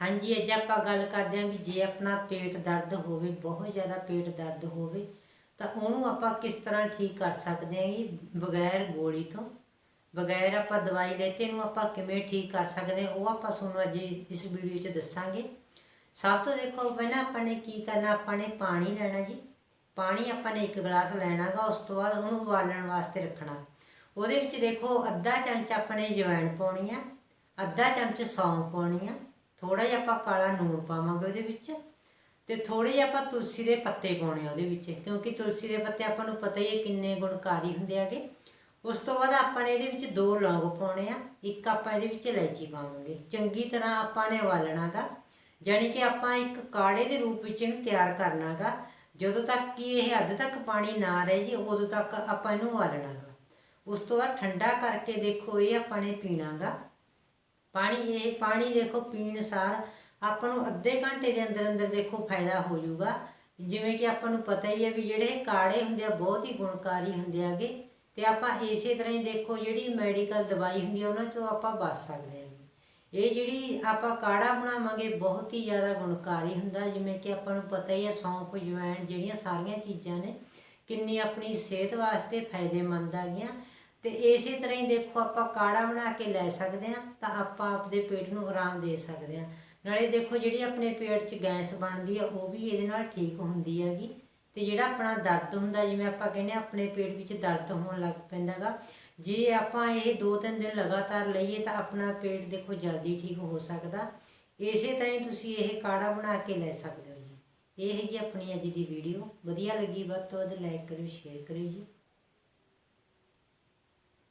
ਹਾਂਜੀ, ਅੱਜ ਆਪਾਂ ਗੱਲ ਕਰਦੇ ਹਾਂ ਵੀ ਜੇ ਆਪਣਾ ਪੇਟ ਦਰਦ ਹੋਵੇ, ਬਹੁਤ ਜ਼ਿਆਦਾ ਪੇਟ ਦਰਦ ਹੋਵੇ, ਤਾਂ ਉਹਨੂੰ ਆਪਾਂ ਕਿਸ ਤਰ੍ਹਾਂ ਠੀਕ ਕਰ ਸਕਦੇ ਹਾਂ ਜੀ? ਬਗੈਰ ਗੋਲੀ ਤੋਂ। ਬਗੈਰ ਆਪਾਂ ਦਵਾਈ ਲੈਤੇ ਨੂੰ ਆਪਾਂ ਕਿਵੇਂ ਠੀਕ ਕਰ ਸਕਦੇ ਹਾਂ, ਉਹ ਆਪਾਂ ਤੁਹਾਨੂੰ ਅੱਜ ਇਸ ਵੀਡੀਓ 'ਚ ਦੱਸਾਂਗੇ। ਸਭ ਤੋਂ ਦੇਖੋ, ਪਹਿਲਾਂ ਆਪਾਂ ਨੇ ਕੀ ਕਰਨਾ, ਆਪਾਂ ਨੇ ਪਾਣੀ ਲੈਣਾ ਜੀ। ਪਾਣੀ ਆਪਾਂ ਨੇ ਇੱਕ ਗਲਾਸ ਲੈਣਾਗਾ ਉਸ ਤੋਂ ਬਾਅਦ ਉਹਨੂੰ ਉਬਾਲਣ ਵਾਸਤੇ ਰੱਖਣਾ। ਉਹਦੇ ਵਿੱਚ ਦੇਖੋ, ਅੱਧਾ ਚਮਚ ਆਪਾਂ ਨੇ ਜਵੈਣ ਪਾਉਣੀ ਆ, ਅੱਧਾ ਚਮਚ ਸੌਂਫ ਪਾਉਣੀ ਆ ਥੋੜਾ ਜਿਹਾ ਆਪਾਂ ਕਾਲਾ ਨੂਣ ਪਾਵਾਂਗੇ ਉਹਦੇ ਵਿੱਚ ਤੇ ਥੋੜੇ ਜਿਹਾ ਆਪਾਂ ਤੁਲਸੀ ਦੇ ਪੱਤੇ ਪਾਉਣੇ ਆ ਉਹਦੇ ਵਿੱਚ, ਕਿਉਂਕਿ ਤੁਲਸੀ ਦੇ ਪੱਤੇ ਆਪਾਂ ਨੂੰ ਪਤਾ ਹੀ ਹੈ ਕਿੰਨੇ ਗੁਣਕਾਰੀ ਹੁੰਦੇ ਆਗੇ ਉਸ ਤੋਂ ਬਾਅਦ ਆਪਾਂ ਨੇ ਇਹਦੇ ਵਿੱਚ ਦੋ ਲੌਂਗ ਪਾਉਣੇ ਆ, ਇੱਕ ਆਪਾਂ ਇਹਦੇ ਵਿੱਚ ਇਲਾਇਚੀ ਪਾਵਾਂਗੇ। ਚੰਗੀ ਤਰ੍ਹਾਂ ਆਪਾਂ ਨੇ ਉਬਾਲਣਾਗਾ ਜਾਣੀ ਕਿ ਆਪਾਂ ਇੱਕ ਕਾੜੇ ਦੇ ਰੂਪ ਵਿੱਚ ਇਹਨੂੰ ਤਿਆਰ ਕਰਨਾਗਾ ਜਦੋਂ ਤੱਕ ਕਿ ਇਹ ਹੱਦ ਤੱਕ ਪਾਣੀ ਨਾ ਰਹੇ ਜੀ, ਉਦੋਂ ਤੱਕ ਆਪਾਂ ਇਹਨੂੰ ਉਬਾਲਣਾਗਾ ਉਸ ਤੋਂ ਬਾਅਦ ਠੰਡਾ ਕਰਕੇ ਦੇਖੋ, ਇਹ ਆਪਾਂ ਨੇ ਪੀਣਾਗਾ ਪਾਣੀ, ਇਹ ਪਾਣੀ ਦੇਖੋ ਪੀਣ ਸਾਰ ਆਪਾਂ ਨੂੰ ਅੱਧੇ ਘੰਟੇ ਦੇ ਅੰਦਰ ਅੰਦਰ ਦੇਖੋ ਫਾਇਦਾ ਹੋ ਜਾਊਗਾ। ਜਿਵੇਂ ਕਿ ਆਪਾਂ ਨੂੰ ਪਤਾ ਹੀ ਹੈ ਵੀ ਜਿਹੜੇ ਕਾੜੇ ਹੁੰਦੇ ਆ ਬਹੁਤ ਹੀ ਗੁਣਕਾਰੀ ਹੁੰਦੇ ਆਗੇ ਤੇ ਆਪਾਂ ਇਸੇ ਤਰ੍ਹਾਂ ਹੀ ਦੇਖੋ ਜਿਹੜੀ ਮੈਡੀਕਲ ਦਵਾਈ ਹੁੰਦੀ ਆ ਉਹਨਾਂ ਤੋਂ ਆਪਾਂ ਬਚ ਸਕਦੇ ਹਾਂ ਇਹ ਜਿਹੜੀ ਆਪਾਂ ਕਾੜਾ ਬਣਾਵਾਂਗੇ ਬਹੁਤ ਹੀ ਜ਼ਿਆਦਾ ਗੁਣਕਾਰੀ ਹੁੰਦਾ। ਜਿਵੇਂ ਕਿ ਆਪਾਂ ਨੂੰ ਪਤਾ ਹੀ ਹੈ ਸੌਂਫ ਜਵੈਣ ਜਿਹੜੀਆਂ ਸਾਰੀਆਂ ਚੀਜ਼ਾਂ ਨੇ ਕਿੰਨੀ ਆਪਣੀ ਸਿਹਤ ਵਾਸਤੇ ਫਾਇਦੇਮੰਦ ਆਗੀਆਂ ਤੇ ਇਸੇ ਤਰ੍ਹਾਂ ਹੀ ਦੇਖੋ ਆਪਾਂ ਕਾੜਾ ਬਣਾ ਕੇ ਲੈ ਸਕਦੇ ਹਾਂ, ਤਾਂ ਆਪਾਂ ਆਪਦੇ ਪੇਟ ਨੂੰ ਆਰਾਮ ਦੇ ਸਕਦੇ ਹਾਂ। ਨਾਲੇ ਦੇਖੋ ਜਿਹੜੀ ਆਪਣੇ ਪੇਟ 'ਚ ਗੈਸ ਬਣਦੀ ਆ, ਉਹ ਵੀ ਇਹਦੇ ਨਾਲ ਠੀਕ ਹੁੰਦੀ ਹੈਗੀ। ਤੇ ਜਿਹੜਾ ਆਪਣਾ ਦਰਦ ਹੁੰਦਾ, ਜਿਵੇਂ ਆਪਾਂ ਕਹਿੰਦੇ ਹਾਂ ਆਪਣੇ ਪੇਟ ਵਿੱਚ ਦਰਦ ਹੋਣ ਲੱਗ ਪੈਂਦਾਗਾ ਜੇ ਆਪਾਂ ਇਹ ਦੋ ਤਿੰਨ ਦਿਨ ਲਗਾਤਾਰ ਲਈਏ, ਤਾਂ ਆਪਣਾ ਪੇਟ ਦੇਖੋ ਜਲਦੀ ਠੀਕ ਹੋ ਸਕਦਾ। ਇਸੇ ਤਰ੍ਹਾਂ ਹੀ ਤੁਸੀਂ ਇਹ ਕਾੜਾ ਬਣਾ ਕੇ ਲੈ ਸਕਦੇ ਹੋ ਜੀ। ਇਹ ਹੈਗੀ ਆਪਣੀ ਅੱਜ ਦੀ ਵੀਡੀਓ। ਵਧੀਆ ਲੱਗੀ, ਵੱਧ ਤੋਂ ਵੱਧ ਲਾਈਕ ਕਰਿਓ ਸ਼ੇਅਰ ਕਰਿਓ ਜੀ।